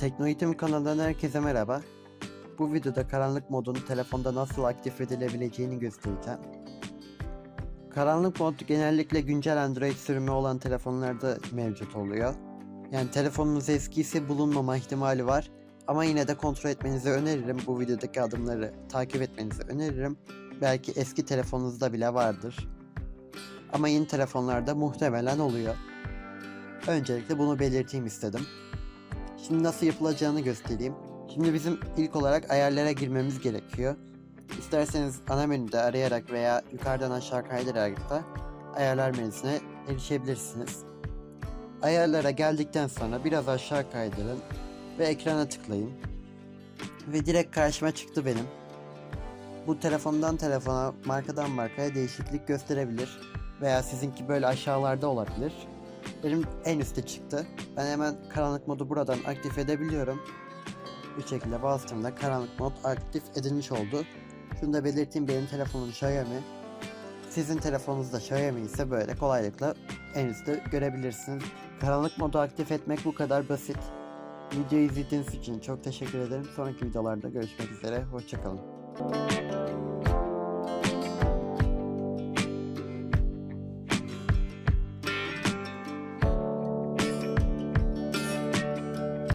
Teknoeğitim kanalından herkese merhaba. Bu videoda karanlık modun telefonda nasıl aktif edilebileceğini göstereceğim. Karanlık mod genellikle güncel Android sürümü olan telefonlarda mevcut oluyor. Yani telefonunuz eskiyse bulunmama ihtimali var. Ama yine de kontrol etmenizi öneririm. Bu videodaki adımları takip etmenizi öneririm. Belki eski telefonunuzda bile vardır. Ama yeni telefonlarda muhtemelen oluyor. Öncelikle bunu belirteyim istedim. Şimdi nasıl yapılacağını göstereyim. Şimdi bizim ilk olarak ayarlara girmemiz gerekiyor. İsterseniz ana menüde arayarak veya yukarıdan aşağı kaydırarak da ayarlar menüsüne erişebilirsiniz. Ayarlara geldikten sonra biraz aşağı kaydırın ve ekrana tıklayın. Ve direkt karşıma çıktı benim. Bu telefondan telefona, markadan markaya değişiklik gösterebilir. Veya sizinki böyle aşağılarda olabilir. Benim en üstte çıktı. Ben hemen karanlık modu buradan aktif edebiliyorum. Bu şekilde bastığımda karanlık mod aktif edilmiş oldu. Şunu da belirteyim benim telefonum Xiaomi. Sizin telefonunuz da Xiaomi ise böyle kolaylıkla en üstte görebilirsiniz. Karanlık modu aktif etmek bu kadar basit. Videoyu izlediğiniz için çok teşekkür ederim. Sonraki videolarda görüşmek üzere. Hoşçakalın.